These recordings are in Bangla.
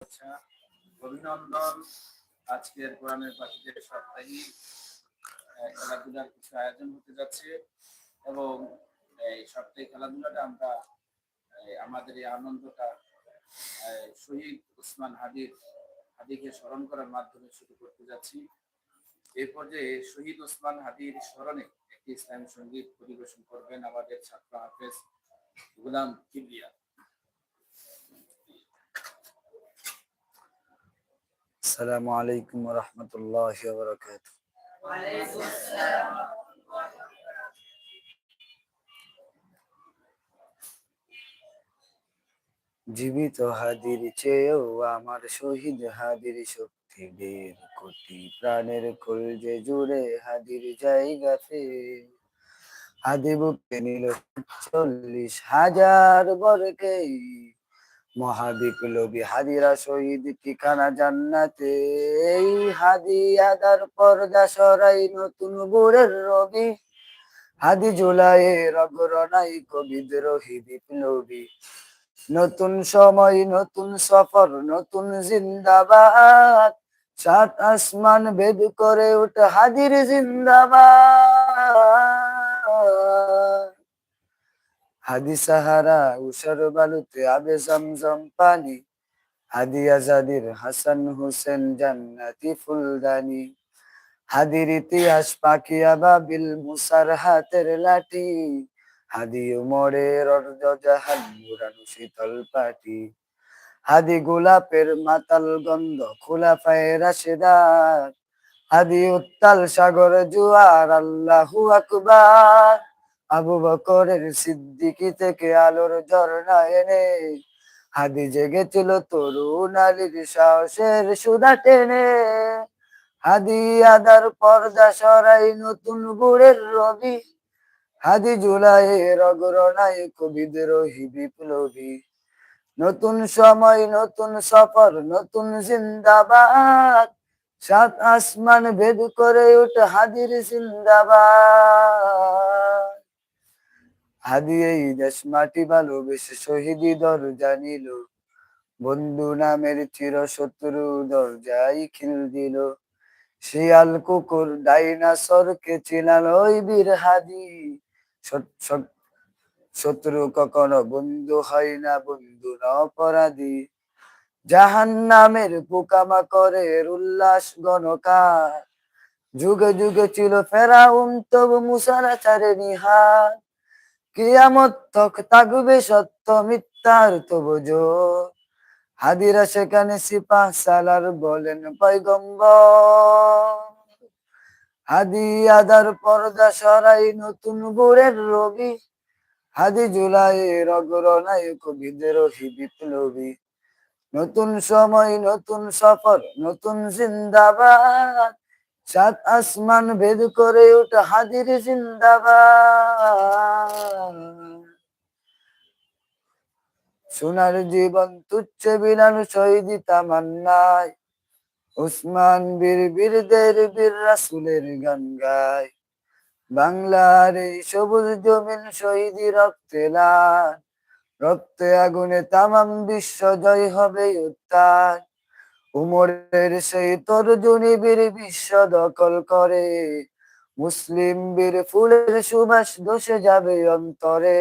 আচ্ছা, অভিনন্দন। আজকের কোরআনের পাখিদের সাপ্তাহিক খেলাধুলার কিছু আয়োজন হতে যাচ্ছে এবং এই সাপ্তাহিক খেলাধুলাটা আমরা আমাদের এই আনন্দটা আহ, শহীদ উসমান হাদির হাদিকে স্মরণ করার মাধ্যমে শুরু করতে যাচ্ছি এই পর্যায়ে শহীদ ওসমান হাদির স্মরণে একটি ইসলামী সঙ্গীত পরিবেশন করবেন আমাদের ছাত্র হাফেজ গুলাম কিবরিয়া السلام عليكم ورحمة الله وبركاته জীবিত হাদির চেয়েও আমার শহীদ হাদির শক্তি বের কোটি প্রাণের কলজে জুড়ে হাদির জায়গাতে হাদি বুকে নিল চল্লিশ হাজার বরকেই মহাবিপ্লবী হাদিরা শহীদ ঠিকানা জান্নাতে। এই হাদি আদার পর্দা সরাই নতুন বুড়ের রবি। হাদি জুলাইয়ের অগ্রণাই বিদ্রোহী বিপ্লবী। নতুন সময়, নতুন সফর, নতুন জিন্দাবাদ। সাত আসমান ভেদ করে উঠ হাদির জিন্দাবাদ। হাদি সাহারা, উষর বালুতে আবে জমজম পানি। হাদি আজাদির হাসান হোসেন জান্নাতি ফুলদানি। হাদির ইতিহাস পাকিয়া বাবিল মুসার হাতের লাঠি। হাদি উমরের অর্ধ জাহান শীতল পাটি। হাদি গোলাপের মাতাল গন্ধ খোলা পায়ে রাশেদার। হাদি উত্তাল সাগর জুয়ার, আল্লাহু আকবার। আবু বকরের সিদ্দিকি থেকে আলোর ঝর্ণা এনে, হাদি জেগেছিল তরুণ আলীর সাহসের সুদা টেনে। হাদি আদার পর্দা সরাই নতুন গুড়ের রবি। হাদি জুলাইয়ের অগ্রনায়ক বিদ্রোহী বিপ্লবী। নতুন সময়, নতুন সফর, নতুন জিন্দাবাদ। সাত আসমান ভেদ করে উঠ হাদির জিন্দাবাদ। হাদি এই দেশ মাটি ভালোবেসে শহীদি দরজা নিল। বন্ধু নামের চির শত্রু দরজাই খিল দিল। শিয়াল কুকুর, ডাইনাসরকে চিনাল ওই বীর হাদি। শত্রু কখনো বন্ধু হয় না, বন্ধু না অপরাধী। জাহান নামের পোকামা করে উল্লাস গণকার। যুগে যুগে ছিল ফেরাউন, তবু মুসারা চারে নিহার। কিয়ামত তক থাকবে সত্য মিথ্যার তবু জোর। হাদিরা সেখানে সিপাহ সালার বলেন, পয়গম্বর। হাদি আদার পর্দা সরাই নতুন গুড়ের রবি। হাদি জুলাইয়ের অগ্রনায়ক বিদ্রোহী বিপ্লবী। নতুন সময়, নতুন সফর, নতুন জিন্দাবাদ। সাত আসমান ভেদ করে উঠ হাদির জিন্দাবাদ। সোনার জীবন তুচ্ছ বিলান শহীদি তামান্নায় উসমান বীর বীরদের বীর রাসুলের গান গায়। বাংলার এই সবুজ জমিন শহীদি রক্তে লাল। রক্তে আগুনে তামাম বিশ্ব জয় হবে উত্তাল। উমরের সেই তর্জনী বীর বিশ্ব দখল করে। মুসলিম বীর ফুলের সুবাস দোষে যাবে অন্তরে।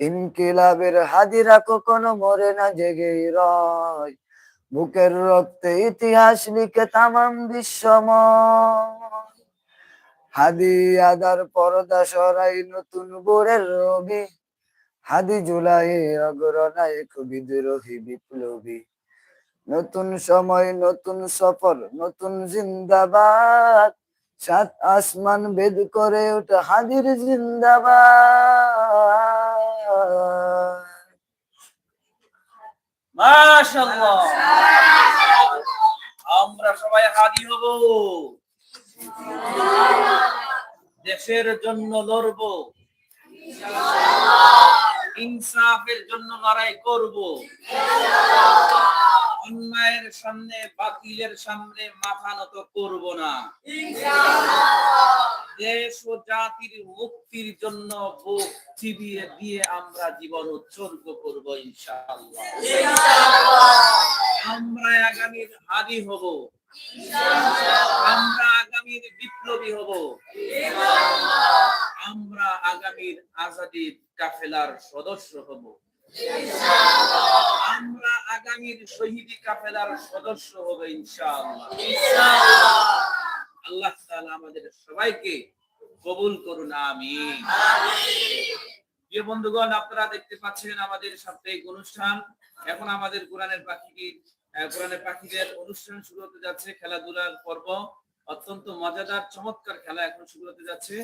ইনকিলাবের হাদিরা কখনো মরে না জেগেই রয়। বুকের রক্তে ইতিহাস লিখে তামাম বিশ্বময় হাদি আদার পর্দা সরাই নতুন বোরের রবি। হাদি জুলাই জুলাইয়ের অগ্রনায়ক বিদ্রোহী বিপ্লবী। নতুন সময়, নতুন সফর, নতুন জিন্দাবাদ। সাত আসমান ভেদ করে ওঠ হাদির জিন্দাবাদ। মাশাআল্লাহ। আমরা সবাই হাদি হব। দেশের জন্য লড়ব। ইনসাফের জন্য লড়াই করব। অন্যায়ের সামনে বাতিলের সামনে মাথা নত করব না। দেশ ও জাতির মুক্তির জন্য বুক চিবিয়ে দিয়ে আমরা জীবন উৎসর্গ করব ইনশাআল্লাহ। আমরা আগামীর হাদি হব। আমরা আগামীর বিপ্লবী হব। আমরা আগামীর আজাদির কাফেলার সদস্য হব। আমরা আগামীর শহীদি কাফেলার সদস্য হব ইনশাআল্লাহ। আল্লাহ তাআলা আমাদের সবাইকে কবুল করুন আমিন। বন্ধুগণ আপনারা দেখতে পাচ্ছেন আমাদের সাপ্তাহিক অনুষ্ঠান। এখন আমাদের কোরআনের আহ, কোরআনের পাখিদের অনুষ্ঠান শুরু হতে যাচ্ছে খেলাধুলার পর্ব। অত্যন্ত মজাদার চমৎকার খেলা এখন শুরু হতে যাচ্ছে।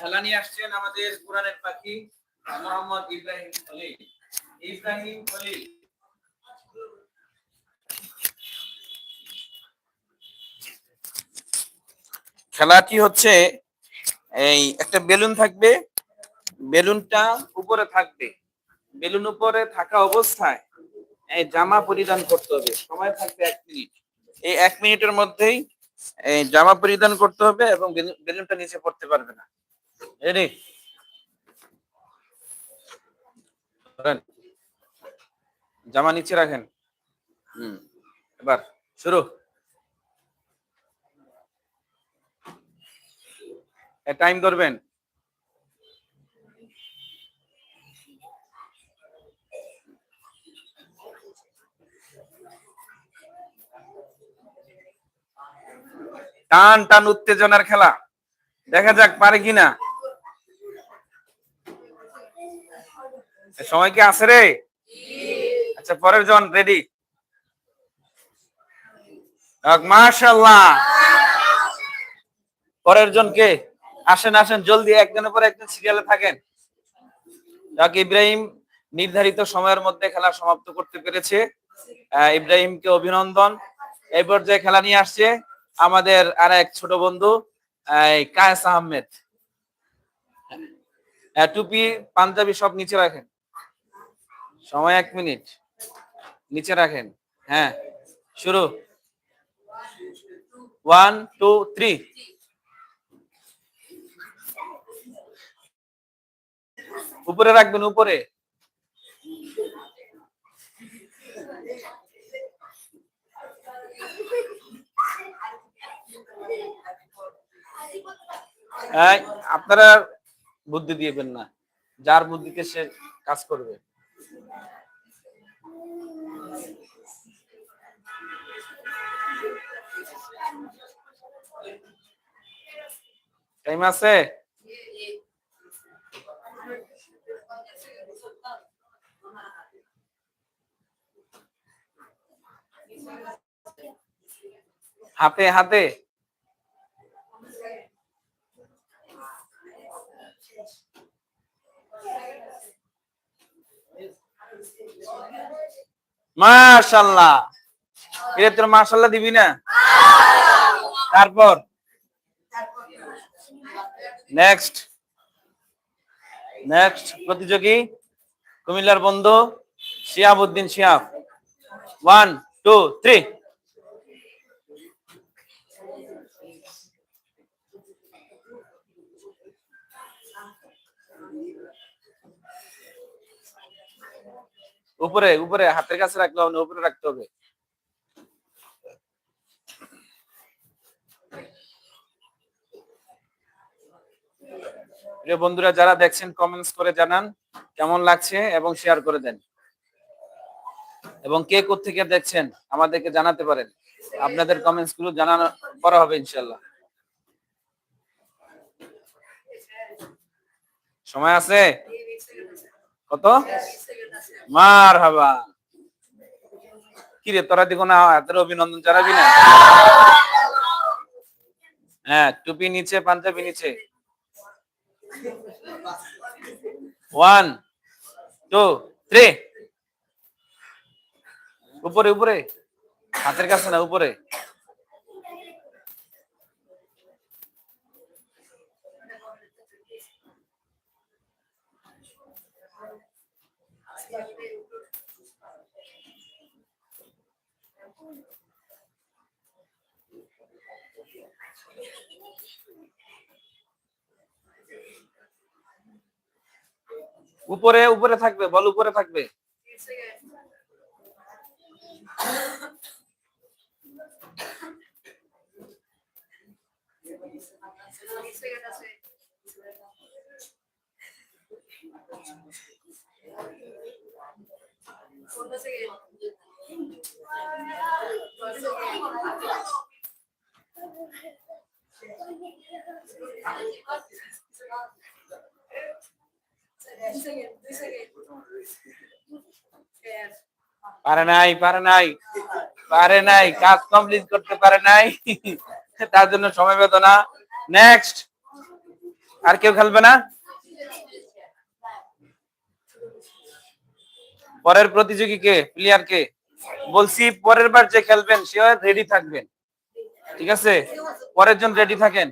খেলা নিয়ে আসছেন আমাদের কোরআনের পাখি। মোহাম্মদ ইব্রাহিম খলিল। ইব্রাহিম খলিল। খেলাটি হচ্ছে এই একটা বেলুন থাকবে। বেলুনটা উপরে থাকবে। বেলুন উপরে থাকা অবস্থায় এই জামা পরিধান করতে হবে। সময় থাকবে এক মিনিট। এই এক মিনিটের মধ্যেই এই জামা পরিধান করতে হবে এবং বেলুন- বেলুনটা নিচে পড়তে পারবে না। রেডি ধরেন। জামা নিচে রাখেন। হুম। এবার শুরু। টাইম ধরবেন। টান টান উত্তেজনার খেলা। দেখা যাক পারে কিনা এ সময় কি আছে রে? আচ্ছা পরের জন রেডি মাশাল্লাহ পরের জন কে? আসেন আসেন জলদি একজনের পর একজন সিরিয়ালে থাকেন। ইব্রাহিম নির্ধারিত সময়ের মধ্যে খেলা সমাপ্ত করতে পেরেছে। ইব্রাহিমকে অভিনন্দন। এই পর্যায়ে খেলা নিয়ে আসছে আমাদের আর এক ছোট বন্ধু কায়েস আহমেদ। আহ, টুপি পাঞ্জাবি সব নিচে রাখেন। সময় এক মিনিট। নিচে রাখেন। হ্যাঁ শুরু। ওয়ান টু থ্রি উপরে রাখবেন, উপরে। আপনারা বুদ্ধি দিয়েবেন না। যার বুদ্ধিতে সে কাজ করবে। টাইম আছে? হাতে হাতে। মাশাল্লাহ এটা তোর মাশাল্লাহ দিবি না? তারপর? নেক্সট নেক্সট প্রতিযোগী। কুমিল্লার বন্ধু Shiabuddin Shiab. One two three উপরে উপরে, হাতের কাছে রাখলে হবে উপরে রাখতে হবে। বন্ধুরা, যারা দেখছেন কমেন্টস করে জানান কেমন লাগছে এবং শেয়ার করে দেন। এবং কে থেকে দেখছেন, আমাদেরকে জানাতে পারেন। আপনাদের কমেন্টসগুলো জানানো, করা হবে ইনশাল্লাহ সময় আছে? কত? মার হাবা কি রে তোরা দেখো না এত অভিনন্দন জানাবি না? হ্যাঁ টুপি নিচে, পাঞ্জাবি নিচে। ওয়ান টু থ্রি উপরে উপরে। হাতের কাছে না, উপরে। উপরে উপরে থাকবে বল উপরে থাকবে। পারে নাই পারে নাই পারে নাই, কাজ কমপ্লিট করতে পারে নাই। তার জন্য সময় পেত বেদনা নেক্সট আর কেউ খেলবে না? পরের প্রতিযোগী কে? প্লেয়ার কে? বলছি, পরের বার যে খেলবেন সে রেডি থাকবেন। ঠিক আছে? পরের জন রেডি থাকেন?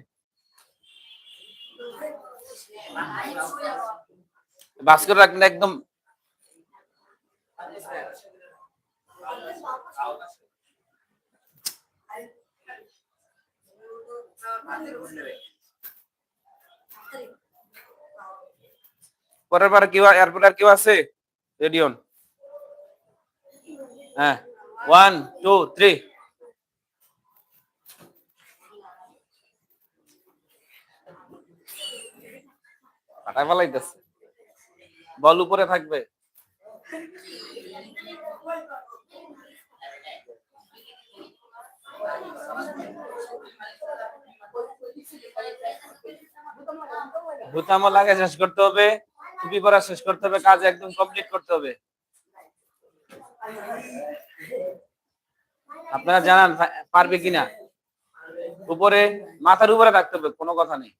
বাস রাখবেন একদম। পরের বার কেউ এরপর আর কেউ আছে? রেডিওন হ্যাঁ। ওয়ান টু থ্রি পালাইতেছে বল উপরে থাকবে। ভুতামো লাগে শেষ করতে হবে, টুপি পরা শেষ করতে হবে, কাজ একদম কমপ্লিট করতে হবে। আপনারা জানান পারবে কিনা? উপরে, মাথার উপরে থাকতে হবে, কোনো কথা নেই।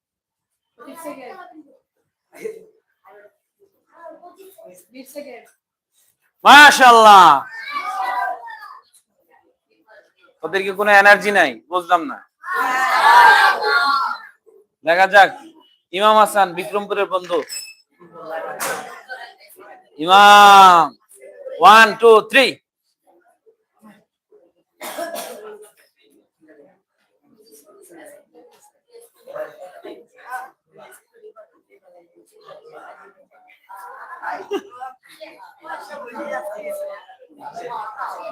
মাশাল্লাহ ওদের কি কোনো এনার্জি নাই, বুঝলাম না। দেখা যাক। ইমাম হাসান, বিক্রমপুরের বন্ধু। ইমাম ওয়ান টু থ্রি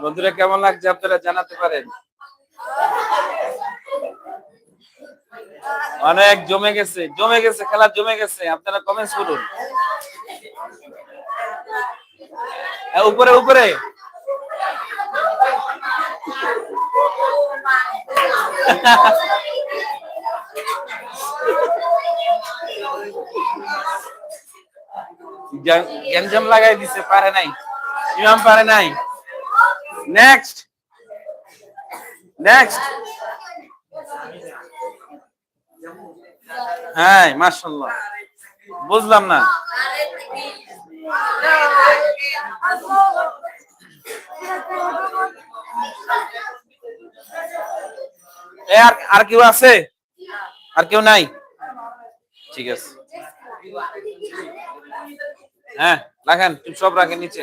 বন্ধুরা, কেমন লাগছে আপনারা জানাতে পারেন? অনেক জমে গেছে জমে গেছে, খেলা জমে গেছে, আপনারা কমেন্টস করুন। উপরে উপরে। গ্যাঞ্জাম লাগাই দিছে, পারে নাই। ইমাম পারে নাই। নেক্সট নেক্সট হ্যাঁ মাশাল্লাহ বুঝলাম না। আর কেউ আছে? আর কেউ নাই? ঠিক আছে। হ্যাঁ রাখেন, সব রাখেন নিচে।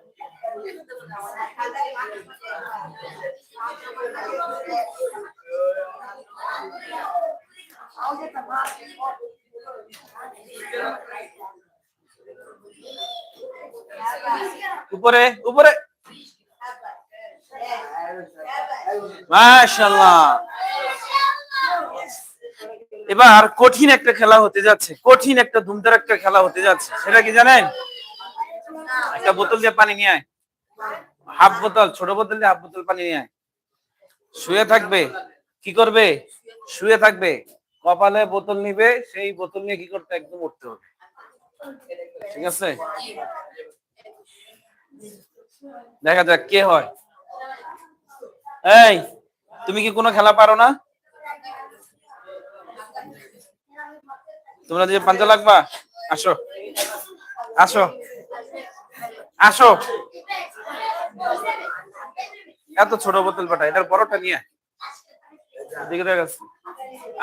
ওয়ান টু থ্রি উপরে উপরে। মাশাল্লাহ এবার কঠিন একটা খেলা হতে যাচ্ছে, কঠিন একটা ধুমধার একটা খেলা হতে যাচ্ছে, সেটা কি জানেন? একটা বোতল দিয়ে পানি নিয়ে আয়। হাফ বোতল, ছোট বোতল দিয়ে হাফ বোতল পানি নিয়ে আয়। শুয়ে থাকবে, কি করবে? শুয়ে থাকবে। কপালে বোতল নিবে, সেই বোতল নিয়ে কি করতে? একদম উঠতে হবে। ঠিক আছে? দেখা যাক, কে হয়? এই, তুমি কি কোনো খেলা পারো না? তোমরা যে পাঞ্জা লাগবা, আসো। আসো। আসো। এত ছোট বোতল পাঠা এটার বড়টা নিয়ে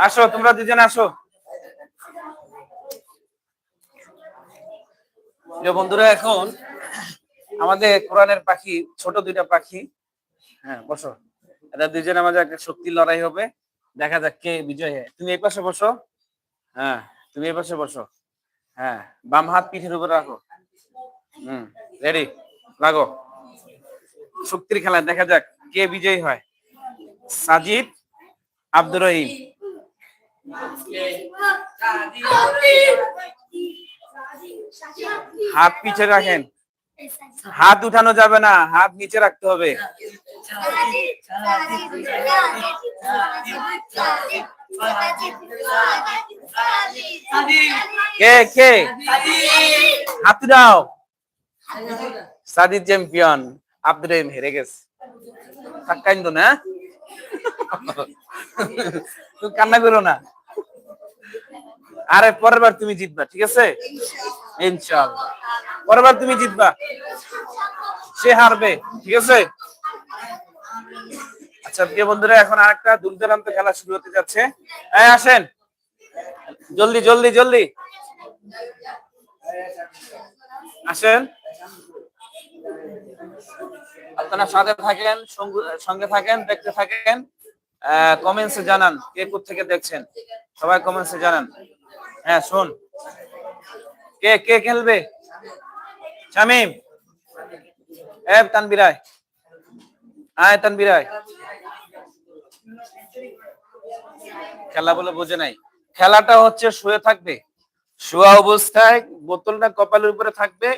আসো। তোমরা দুজন আসো। বন্ধুরা, এখন আমাদের কোরআনের পাখি, ছোট দুইটা পাখি। হ্যাঁ বসো। এটা মাঝে একটা শক্তি লড়াই হবে। দেখা যাক কে বিজয় হয়। তুমি এই পাশে বসো। হ্যাঁ তুমি এই পাশে বসো। হ্যাঁ বাম হাত পিঠের উপর রাখো। হুম। রেডি লাগো। শক্তির খেলা, দেখা যাক কে বিজয়ী হয়। সাজিদ আব্দুর রহিম। হাত পিছে রাখেন। হাত উঠানো যাবে না, হাত নিচে রাখতে হবে। কে কে? হাত দাও সাদিদ চ্যাম্পিয়ন আব্দুর রহিম হেরে গেছে। কাইন্দ না তুমি কান্না করো না। আরে, পরের বার তুমি জিতবা, ঠিক আছে? ইনশাআল্লাহ। পরের বার তুমি জিতবা। সে হারবে, ঠিক আছে? আচ্ছা প্রিয় বন্ধুরা, এখন আরেকটা দূর দূরান্ত খেলা শুরু হতে যাচ্ছে। এই, আসেন। জলদি জলদি জলদি। আসেন। আপনারা সাথে থাকেন, সঙ্গে থাকেন, দেখতে থাকেন কমেন্টসে জানান কে থেকে দেখছেন। সবাই কমেন্টসে জানান। হ্যাঁ শোন কে কে খেলবে? শামিম। এ তানবিরায় আয়। তানবিরায় খেলা বলে বোঝে নাই। খেলাটা হচ্ছে শুয়ে থাকবে। শোয়া অবস্থায় বোতলটা কপালের উপরে থাকবে।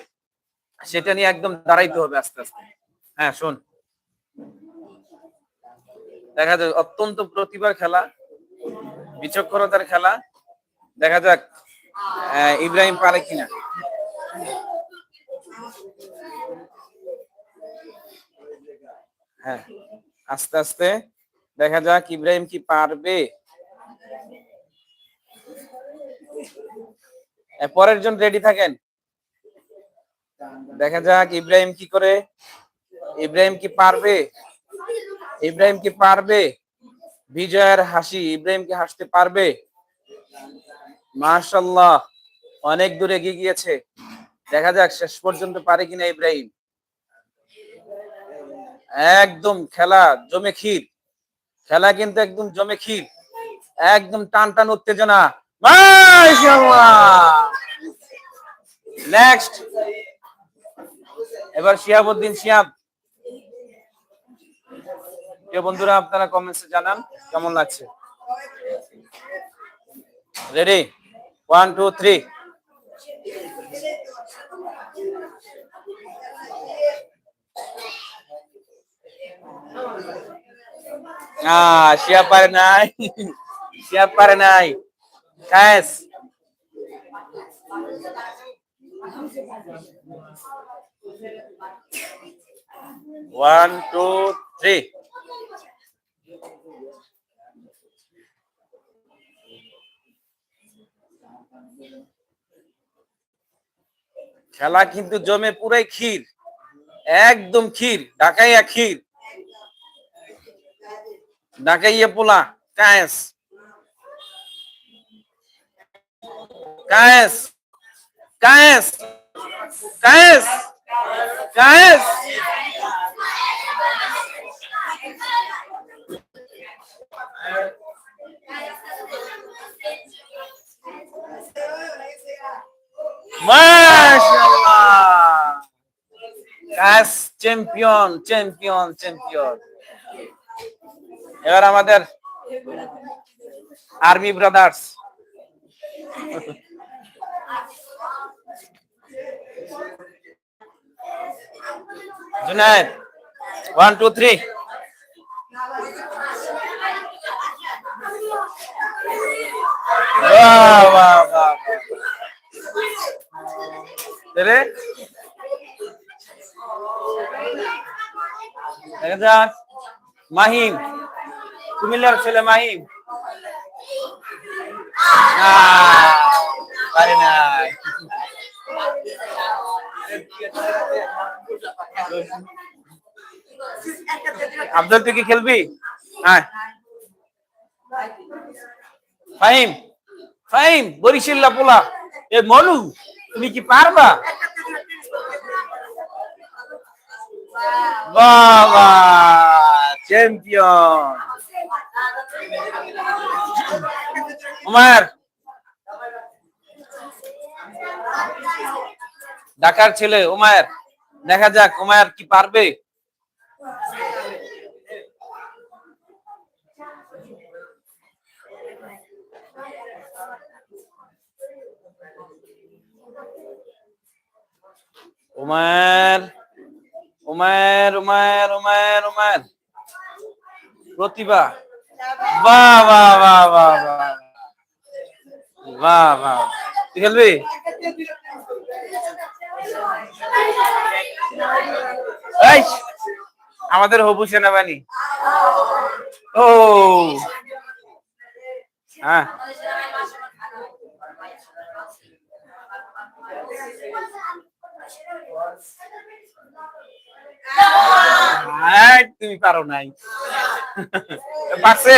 সেটা নিয়ে একদম দাঁড়াইতে হবে আস্তে আস্তে। হ্যাঁ শোন। দেখা যাক, অত্যন্ত প্রতিভার খেলা, বিচক্ষণতার খেলা। দেখা যাক ইব্রাহিম পারে কিনা। হ্যাঁ আস্তে আস্তে দেখা যাক ইব্রাহিম কি পারবে। পরের জন রেডি থাকেন? দেখা যাক ইব্রাহিম কি করে? ইব্রাহিম কি পারবে? ইব্রাহিম কি পারবে? বিজয়ের হাসি, ইব্রাহিম কি হাসতে পারবে? মাশাল্লাহ অনেক দূরে এগিয়ে গিয়েছে। দেখা যাক শেষ পর্যন্ত পারে কিনা ইব্রাহিম। একদম খেলা জমে ক্ষীর। খেলা কিন্তু একদম জমে ক্ষীর। একদম টান টান উত্তেজনা। নেক্সট এবার শিহাবুদ্দিন শিহাব। প্রিয় বন্ধুরা, আপনারা কমেন্টসে জানান, কেমন লাগছে? Ready one two three Shia পারে নাই। শিয়া পারে নাই। ওয়ান টু থ্রি খেলা কিন্তু জমে পুরাই ক্ষীর, একদম ক্ষীর, ঢাকাইয়া ক্ষীর। ঢাকাইয়া পোলা, কায়েস। কায়েস কায়েস কায়েস। কায়েস মাশাআল্লাহ কায়েস চ্যাম্পিয়ন চ্যাম্পিয়ন চ্যাম্পিয়ন এবার আমাদের army brothers Junayed one two three Mahim কুমিল্লার ছেলে মাহিম। না, পারে নাই। আব্দুল তুই কি খেলবি? হ্যাঁ। ফাহিম ফাহিম বরিশাল্লা পোলা। এ মনু, তুমি কি পারবা? বাবা চ্যাম্পিয়ন উমার। ঢাকার ছেলে উমায়ের। দেখা যাক উমায়ের কি পারবে। উমায়ের উমায়ের উমায়ের উমায়ের উমায়ের। প্রতিভা। বাহ বাহ বাহ বাহ বাহ। বাহ বাহ। খেলবি? এই, আমাদের হবু সেনাবাহিনী। ও। হ্যাঁ। তুমি পারো নাই। পারছে?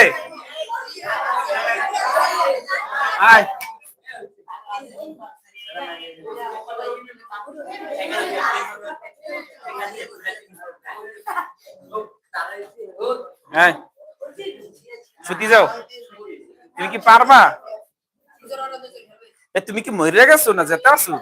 আয়। হ্যাঁ ছুটি যাও তুমি কি পারবা? এ, তুমি কি মরে গেছো না যেতে আসো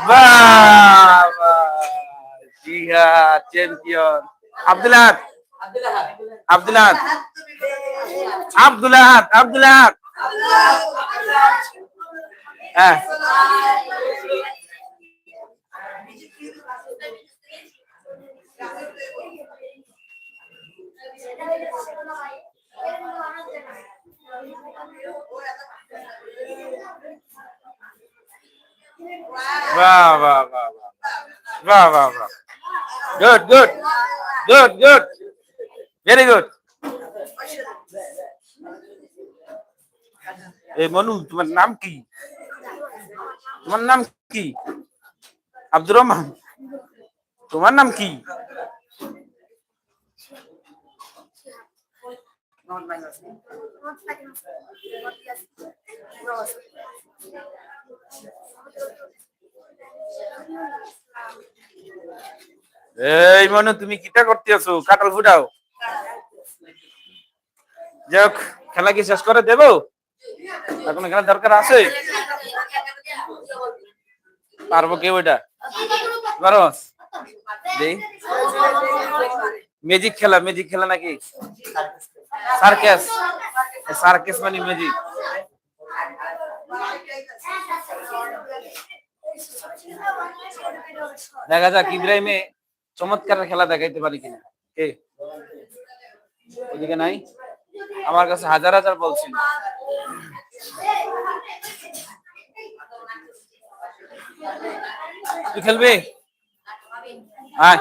বাবা জিহাদ চ্যাম্পিয়ন আব্দুল আহাদ আব্দুল আহাদ আব্দুল আহাদ আব্দুল আহাদ হ্যাঁ বাহ বাহ বাহ বাহ বাহ বাহ বাহ good good good good very good এ মনু তোমার নাম কি? তোমার নাম কি? আব্দুর রহমান। তোমার নাম কি? এই মনু, তুমি কিটা করতে আছো? কাটাল ফুটাও। যাক খেলা কি শেষ করে দেবো? এখন খেলার দরকার আছে? পারব কেউ এটা? পারো ম্যাজিক খেলা ম্যাজিক খেলা নাকি? সার্কেস সার্কেস মানে ম্যাজিক দেখা যাক, ইব্রাহিমে চমৎকার খেলা দেখাইতে পারি কিনা? কে? ওদিকে নাই? আমার কাছে হাজার হাজার বলছিল তুই খেলবি? আয়।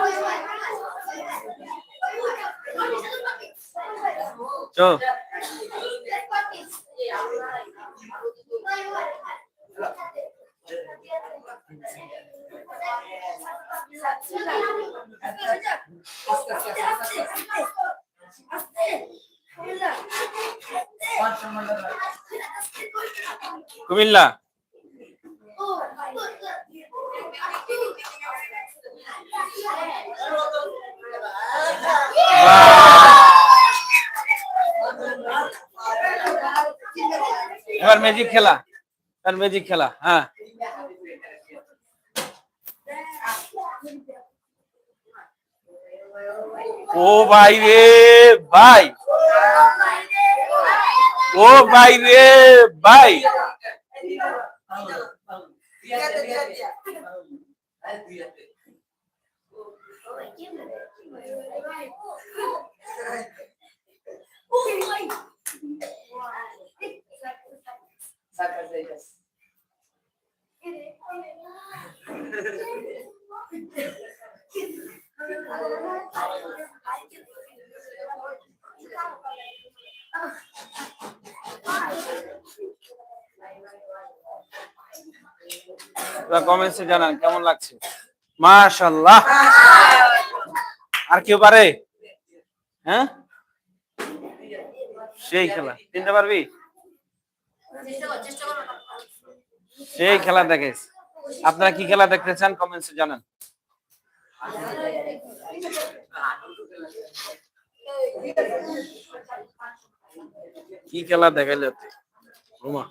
কুমিল্লা। এবার ম্যাজিক খেলা এবার ম্যাজিক খেলা হ্যাঁ। ओ भाई रे भाई ओ भाई रे भाई Thank you. কমেন্টসে জানান, কেমন লাগছে? মাশাল্লাহ আর কেউ পারে? হ্যাঁ? সেই খেলা। তিনটা পারবি? সেই খেলা দেখিস আপনারা কি খেলা দেখতে চান? কমেন্টসে জানান। কি খেলা দেখাইলে তুই? রুমা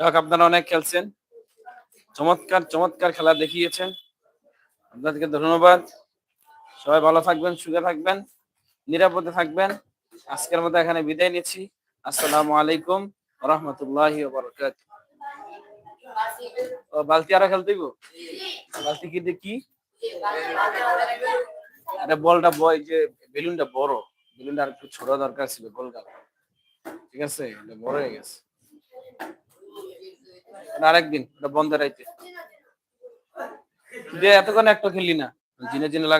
যাক, আপনারা অনেক খেলছেন। চমৎকার চমৎকার খেলা দেখিয়েছেন। আপনাদেরকে ধন্যবাদ। সবাই ভালো থাকবেন, সুখে থাকবেন, নিরাপদে থাকবেন। আজকের মতো এখানে বিদায় নিচ্ছি। আসসালামু আলাইকুম রহমতুল্লাহি বালতি আরও খেলতে? বালতি কি দিয়ে কি? এটা বলটা বয় যে বেলুনটা বড়। বেলুনটা আর একটু ছোট দরকার ছিল গোলটা ঠিক আছে? এটা বড় হয়ে গেছে। আরেকদিন এটা বন্ধ রাইতে। যে এতক্ষণ একটা খেললি না, জিনে জিনে